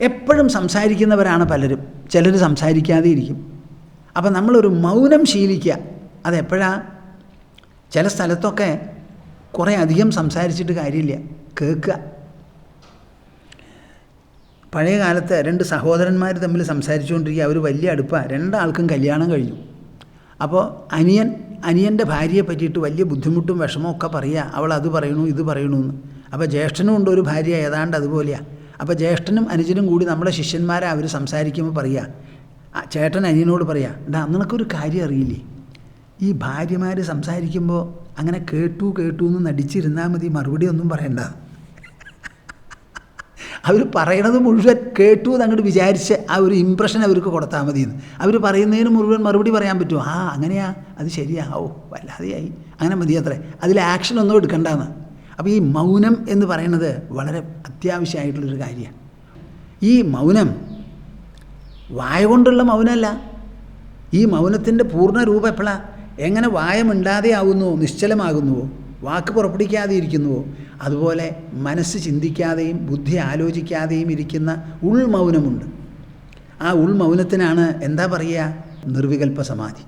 എപ്പോഴും സംസാരിക്കുന്നവരാണ് പലരും. ചിലർ സംസാരിക്കാതെ ഇരിക്കും അപ്പം നമ്മളൊരു മൗനം ശീലിക്കുക. അതെപ്പോഴാണ് ചില സ്ഥലത്തൊക്കെ കുറേ അധികം സംസാരിച്ചിട്ട് കാര്യമില്ല. കേൾക്കുക. പഴയ കാലത്ത് രണ്ട് സഹോദരന്മാർ തമ്മിൽ സംസാരിച്ചുകൊണ്ടിരിക്കുക അവർ വലിയ അടുപ്പാണ് രണ്ടാൾക്കും കല്യാണം കഴിഞ്ഞു. അപ്പോൾ അനിയൻ അനിയന്റെ ഭാര്യയെ പറ്റിയിട്ട് വലിയ ബുദ്ധിമുട്ടും വിഷമവും ഒക്കെ പറയുക. അവൾ അത് പറയണു ഇത് പറയണു എന്ന്. അപ്പോൾ ജ്യേഷ്ഠനും ഉണ്ട് ഒരു ഭാര്യ ഏതാണ്ട് അതുപോലെയാണ് അപ്പോൾ ജ്യേഷ്ഠനും അനുജനും കൂടി നമ്മുടെ ശിഷ്യന്മാരെ അവർ സംസാരിക്കുമ്പോൾ പറയുക ചേട്ടൻ അനിയനോട് പറയുക എടാ നിനക്കൊരു കാര്യം അറിയില്ലേ? ഈ ഭാര്യമാർ സംസാരിക്കുമ്പോൾ അങ്ങനെ കേട്ടു കേട്ടു എന്ന് നടിച്ചിരുന്നാൽ മതി മറുപടി ഒന്നും പറയണ്ട. അവർ പറയണത് മുഴുവൻ കേട്ടു എന്ന് അങ്ങോട്ട് വിചാരിച്ച് ആ ഒരു ഇമ്പ്രഷൻ അവർക്ക് കൊടുത്താൽ മതി എന്ന് അവർ പറയുന്നതിന് മുഴുവൻ മറുപടി പറയാൻ പറ്റുമോ ആ അങ്ങനെയാ അത് ശരിയാവോ വല്ലാതെയായി അങ്ങനെ മതി അത്രേ അതിൽ ആക്ഷൻ ഒന്നും എടുക്കണ്ടെന്ന്. അപ്പോൾ ഈ മൗനം എന്ന് പറയുന്നത് വളരെ അത്യാവശ്യമായിട്ടുള്ളൊരു കാര്യമാണ്. ഈ മൗനം വായ കൊണ്ടുള്ള മൗനമല്ല. ഈ മൗനത്തിന്റെ പൂർണ രൂപം എപ്പോഴാണ് എങ്ങനെ വായ മിണ്ടാതെ ആകുന്നുവോ നിശ്ചലമാകുന്നുവോ വാക്ക് പുറപ്പെടുവിക്കാതെ ഇരിക്കുന്നുവോ അതുപോലെ മനസ്സ് ചിന്തിക്കാതെയും ബുദ്ധി ആലോചിക്കാതെയും ഇരിക്കുന്ന ഉൾമൗനമുണ്ട്. ആ ഉൾമൗനത്തിനാണ് എന്താ പറയുക? നിർവികൽപ്പ സമാധി